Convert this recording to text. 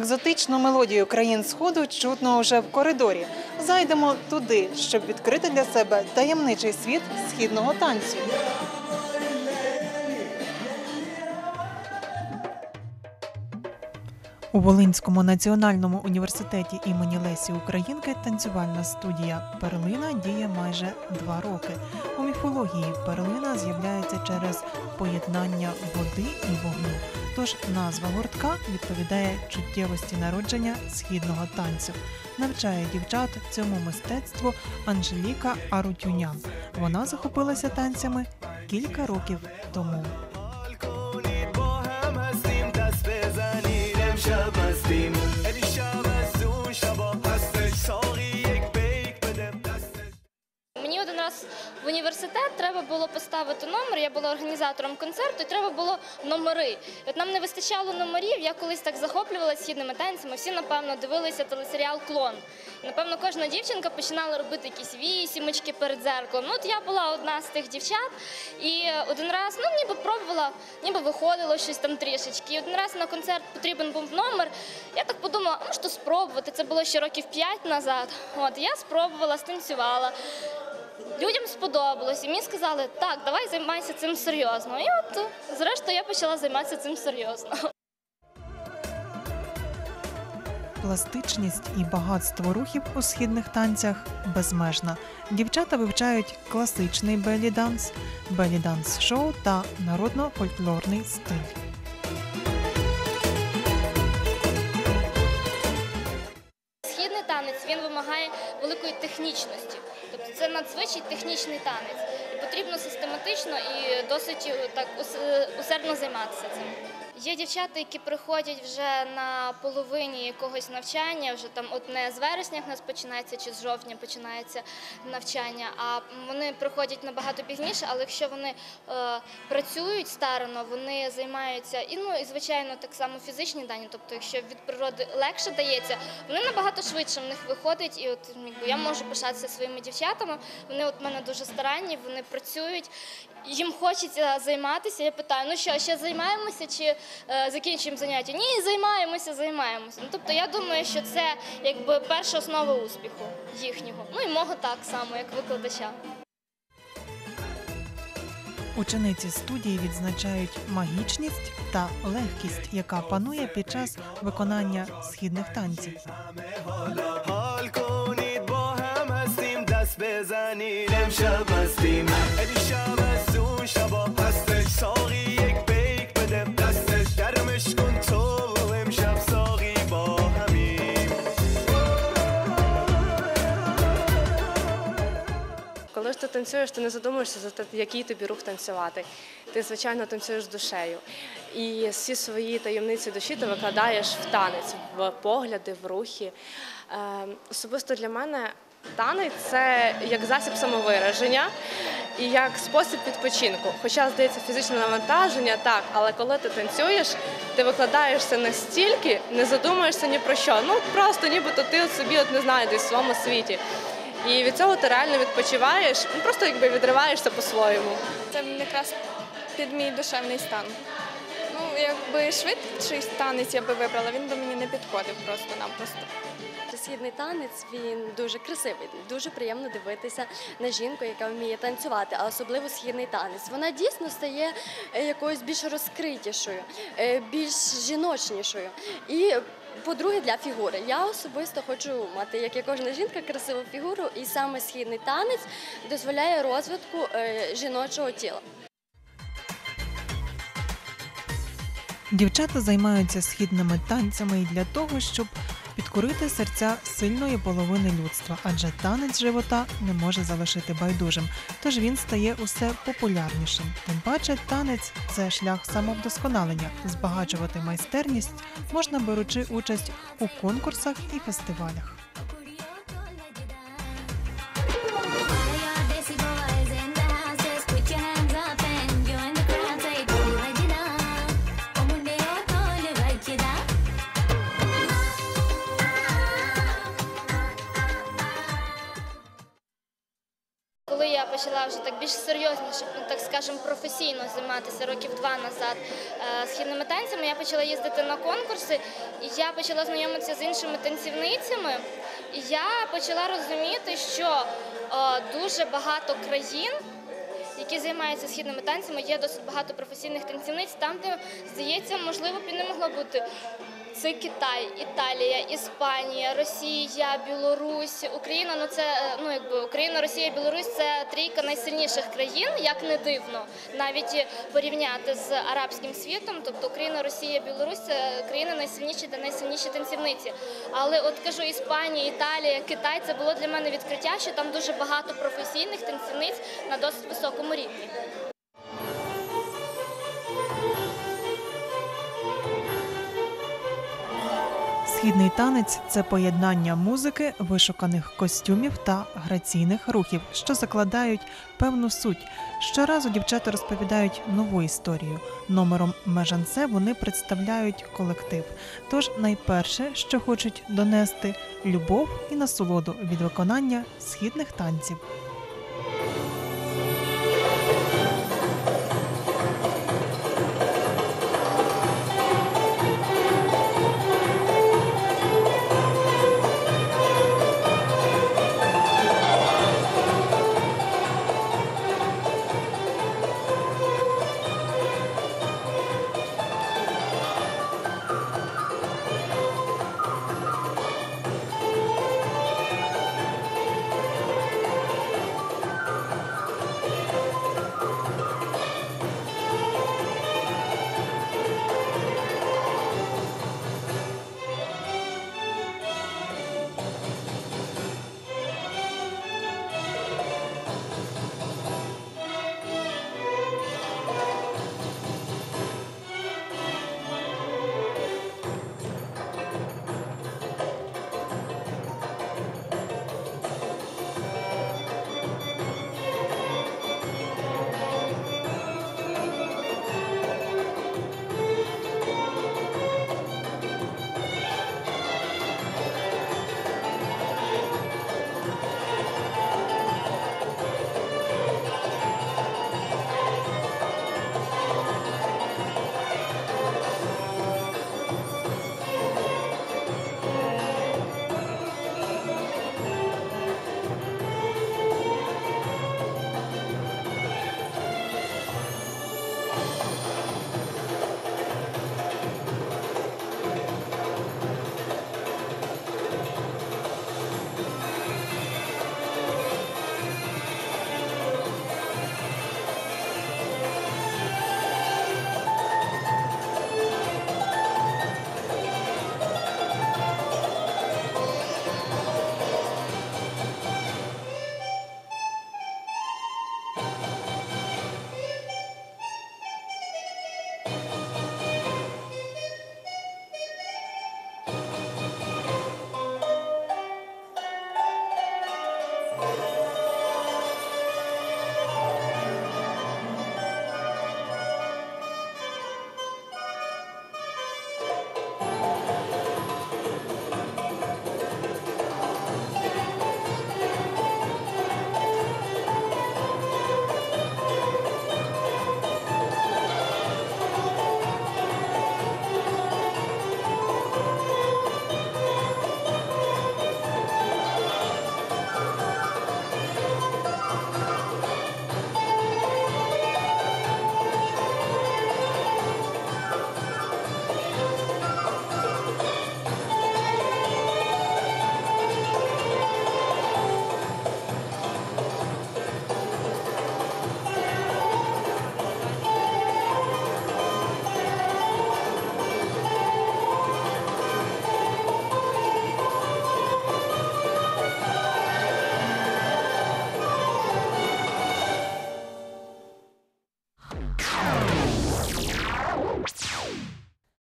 Екзотичну мелодію країн Сходу чутно уже в коридорі. Зайдемо туди, щоб відкрити для себе таємничий світ східного танцю. У Волинському національному університеті імені Лесі Українки танцювальна студія Перлина діє майже два роки. У міфології перлина з'являється через поєднання води і вогню. Тож назва гуртка відповідає чуттєвості народження східного танцю. Навчає дівчат цьому мистецтву Анжеліка Арутюнян. Вона захопилася танцями кілька років тому. Університет треба було поставити номер. Я була організатором концерту, і треба було номери. От нам не вистачало номерів. Я колись так захоплювалася східними танцями. Всі, напевно, дивилися телесеріал Клон. Напевно, кожна дівчинка починала робити якісь вісімочки перед зеркалом. Ну, от я була одна з тих дівчат, і один раз ну, ніби пробувала, ніби виходило щось там трішечки. І один раз на концерт потрібен був номер. Я так подумала, а може спробувати. Це було ще років п'ять назад. От я спробувала, станцювала. Людям сподобалось, і мені сказали, так, давай займайся цим серйозно. І от, зрештою, я почала займатися цим серйозно. Пластичність і багатство рухів у східних танцях безмежна. Дівчата вивчають класичний белі-данс, белі-данс шоу та народно-фольклорний стиль. Східний танець він вимагає великої технічності. Це надзвичай технічний танець. І потрібно систематично і досить е, так ус- усердно займатися цим. Є дівчата, які приходять вже на половині якогось навчання, вже там от не з вересня в нас починається чи з жовтня починається навчання, а вони приходять набагато пізніше, але якщо вони е, працюють старано, вони займаються і ну і звичайно так само фізичні дані. Тобто, якщо від природи легше дається, вони набагато швидше в них виходить. І от якби я можу пишатися своїми дівчатами. Вони от мене дуже старанні, вони працюють. Їм хочеться займатися. Я питаю, ну що, ще займаємося чи закінчуємо заняття? Ні, займаємося, займаємося. Ну тобто я думаю, що це якби перша основа успіху їхнього. Ну і мого так само, як викладача. Учениці студії відзначають магічність та легкість, яка панує під час виконання східних танців. حال کنید با هم هستیم دست بزنید امشب هستیم ادی شب از اون شبا هستش ти танцюєш, ти не задумуєшся за те, який тобі рух танцювати. Ти, звичайно, танцюєш душею. І всі свої таємниці душі ти викладаєш в танець, в погляди, в рухи. Е, особисто для мене танець це як засіб самовираження і як спосіб відпочинку. Хоча, здається, фізичне навантаження, так, але коли ти танцюєш, ти викладаєшся настільки, не задумуєшся ні про що. Ну просто нібито ти от собі от не знаю, десь в своєму світі. І від цього ти реально відпочиваєш, ну просто якби відриваєшся по-своєму. Це якраз під мій душевний стан. Ну, якби швидший танець я би вибрала, він би мені не підходив просто-напросто. Східний танець він дуже красивий, дуже приємно дивитися на жінку, яка вміє танцювати, а особливо східний танець. Вона дійсно стає е, якоюсь більш розкритішою, е, більш жіночнішою. І по-друге, для фігури. Я особисто хочу мати, як і кожна жінка, красиву фігуру, і саме східний танець дозволяє розвитку е, жіночого тіла. Дівчата займаються східними танцями і для того, щоб підкорити серця сильної половини людства, адже танець живота не може залишити байдужим, тож він стає усе популярнішим. Тим паче, танець це шлях самовдосконалення. Збагачувати майстерність можна беручи участь у конкурсах і фестивалях. Так більш серйозніше, ну так скажемо, професійно займатися років два назад е, східними танцями, я почала їздити на конкурси, і я почала знайомитися з іншими танцівницями. І я почала розуміти, що е, дуже багато країн. Які займаються східними танцями, є досить багато професійних танцівниць. Там, де здається, можливо, б і не могло бути. Це Китай, Італія, Іспанія, Росія, Білорусь, Україна. Ну це е, ну якби Україна, Росія, Білорусь це трійка найсильніших країн, як не дивно, навіть порівняти з арабським світом. Тобто Україна, Росія, Білорусь це країни найсильніші та найсильніші танцівниці. Але от кажу, Іспанія, Італія, Китай це було для мене відкриття, що там дуже багато професійних танцівниць на досить високому рівні. Східний танець це поєднання музики, вишуканих костюмів та граційних рухів, що закладають певну суть. Щоразу дівчата розповідають нову історію. Номером Межанце вони представляють колектив. Тож найперше, що хочуть донести любов і насолоду від виконання східних танців.